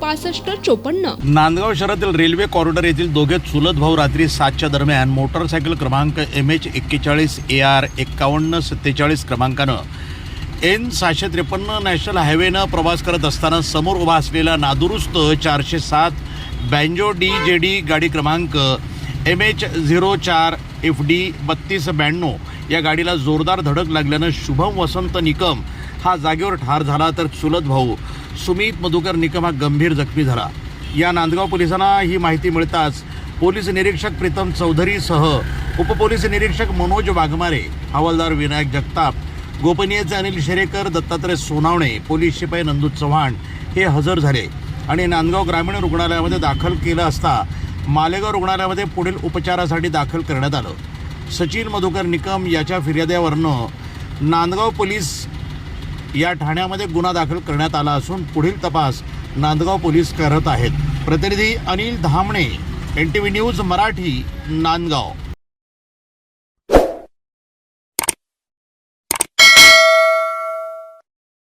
पासष्ट चोपन्न. नांदगाव शहरातील रेल्वे कॉरिडॉर येथील दोघे चुलत भाऊ रात्री सातच्या दरम्यान मोटरसायकल क्रमांक एम एच एक्केचाळीस ए आर एक्कावन्न सत्तेचाळीस क्रमांकानं एन सहाशे त्रेपन्न नॅशनल हायवेनं प्रवास करत असताना समोर उभा असलेला नादुरुस्त चारशे सात बँजो डी जे डी गाडी क्रमांक एम एच झिरो चार एफ डी बत्तीस ब्याण्णव या गाडीला जोरदार धडक लागल्यानं शुभम वसंत निकम हा जागेवर ठार झाला तर चुलत भाऊ सुमित मधुकर निकम हा गंभीर जखमी झाला. या नांदगाव पोलिसांना ही माहिती मिळताच पोलीस निरीक्षक प्रीतम चौधरीसह उपपोलीस निरीक्षक मनोज वाघमारे हवालदार विनायक जगताप गोपनीयचे अनिल शेरेकर दत्तात्रय सोनावणे पोलीस शिपाई नंदू चव्हाण हे हजर झाले आणि नांदगाव ग्रामीण रुग्णालयामध्ये दाखल केलं असता मालेगाव रुग्णालयामध्ये पुढील उपचारासाठी दाखल करण्यात आलं. सचिन मधुकर निकम याच्या फिर्याद्यावरनं नांदगाव पोलीस या ठाण्यामध्ये गुन्हा दाखल करण्यात आला असून पुढील तपास नांदगाव पोलीस करत आहेत. प्रतिनिधी Anil Dhamane N T V news Marathi Nandgaon.